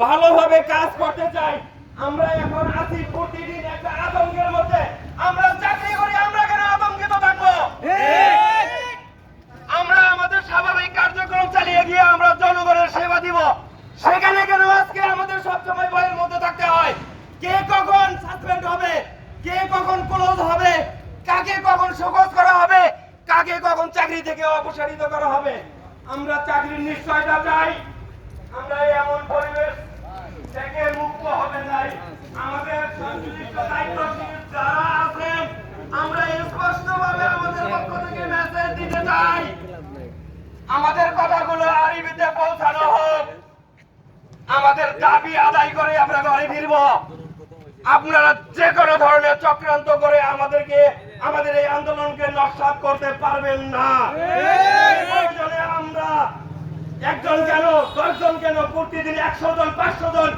ভালোভাবে কাজ করতে চাই। আমরা এখন আছি প্রতিদিন একটা আতঙ্কের মধ্যে। আমরা চাকরি করি, আমরা কেন আতঙ্কিত থাকব? আমরা আমাদের স্বাভাবিক কার্যক্রম চালিয়ে গিয়ে আমরা জনগণের সেবা দিব। সেখানে কেন আজকে আমাদের সবসময় ভয়ের মধ্যে থাকতে হয়? কে কখন সাসপেন্ড হবে? কে কখন ক্লোজ হবে? কাকে কখন শোকজ করা হবে? কাকে কখন চাকরি থেকে অপসারিত করা হবে? আমরা চাকরির নিশ্চয়তা চাই। আমরা এই এমন পরিবেশ থেকে মুক্ত হবে নাই আমাদের সংশ্লিষ্ট দায়িত্বশীল যারা আছেন আমরা স্পষ্টভাবে আমাদের পক্ষ থেকে মেসেজ দিতে চাই আমাদের কথাগুলো আরবিতে পৌঁছানো হোক আমাদের দাবি আদায় করে আমরা ঘরে ফিরব। আপনারা যে কোনো ধরনের চক্রান্ত করে আমাদেরকে আমাদের এই আন্দোলনকে নস্বাত করতে পারবেন না। আমরা, একজন কেন দশজন কেন প্রতিদিন একশো জন, পাঁচশো জন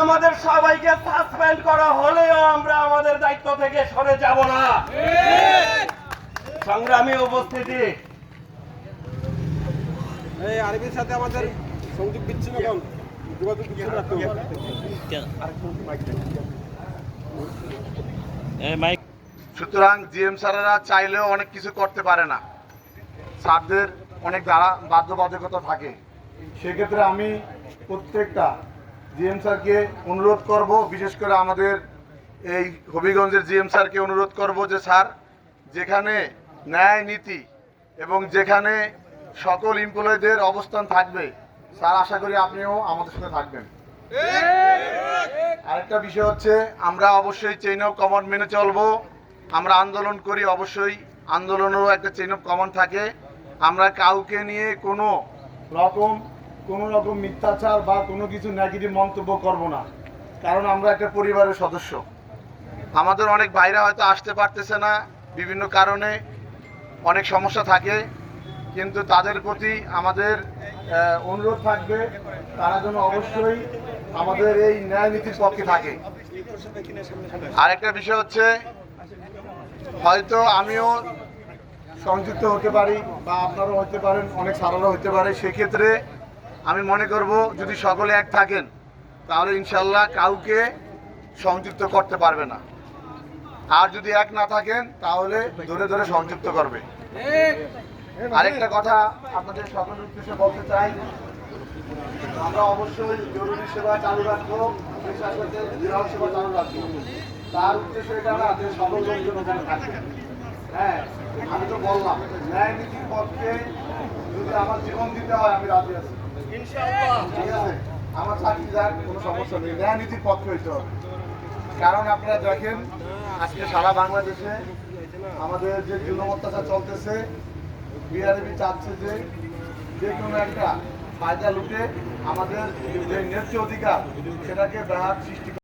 আমাদের সবাইকে সাসপেন্ড করা হলেও আমরা আমাদের দায়িত্ব থেকে সরে যাব না। সংগ্রামী উপস্থিতি। আরবির সাথে আমাদের সংযোগ বিচ্ছিন্ন সুতরাং জিএম স্যারেরা চাইলেও অনেক কিছু করতে পারে না। স্যারদের অনেক দ্বারা বাধ্যবাধকতা থাকে। সেক্ষেত্রে আমি প্রত্যেকটা জিএম স্যারকে অনুরোধ করব, বিশেষ করে আমাদের এই হবিগঞ্জের জিএম স্যারকে অনুরোধ করব যে, স্যার, যেখানে ন্যায় নীতি এবং যেখানে সকল এমপ্লয়ীদের অবস্থান থাকবে স্যার, আশা করি আপনিও আমাদের সাথে থাকবেন। আরেকটা বিষয় হচ্ছে, আমরা অবশ্যই চেইন অফ কমান্ড মেনে চলবো। আমরা আন্দোলন করি, অবশ্যই আন্দোলনেরও একটা চেইন অফ কমান্ড থাকে। আমরা কাউকে নিয়ে কোনো রকম কোনো রকম মিথ্যাচার বা কোনো কিছু নেগেটিভ মন্তব্য করব না। কারণ আমরা একটা পরিবারের সদস্য। আমাদের অনেক ভাইরা হয়তো আসতে পারতেছে না, বিভিন্ন কারণে অনেক সমস্যা থাকে। কিন্তু তাদের প্রতি আমাদের অনুরোধ থাকবে, তারা যেন অবশ্যই আমাদের এই ন্যায় নীতির পক্ষে থাকে। আরেকটা বিষয় হচ্ছে, হয়তো আমিও সংযুক্ত হতে পারি বা আপনারাও হতে পারেন, অনেক সারারা হতে পারে, সেক্ষেত্রে আমি মনে করব, যদি সকলে এক থাকেন, তাহলে ইনশাল্লাহ কাউকে সংযুক্ত করতে পারবে না। আর যদি এক না থাকেন, তাহলে ধরে ধরে সংযুক্ত করবে। আরেকটা কথা আপনাদের সকলের উদ্দেশ্যে বলতে চাই। আমরা অবশ্যই জরুরি সেবা চালু রাখব সাথে সেবা চালু রাখব। তার উদ্দেশ্য এটা না যে সকল লোকজন ওখানে থাকবে হ্যাঁ আমি তো বললাম ন্যায় নীতির পক্ষে যদি আমার জীবন দিতে হয় আমি রাজি আছি। ঠিক আছে? আমার চাকরি যাক কোনো সমস্যা নেই। ন্যায় নীতির পক্ষে হইতে হবে। কারণ আপনারা দেখেন আজকে সারা বাংলাদেশে আমাদের যে জুলুম অত্যাচার চলতেছে বিআরবি চাচ্ছে যে যে কোনো একটা ফায়দা লুটে আমাদের যে ন্যায্য অধিকার, সেটাকে ব্যাহাত সৃষ্টি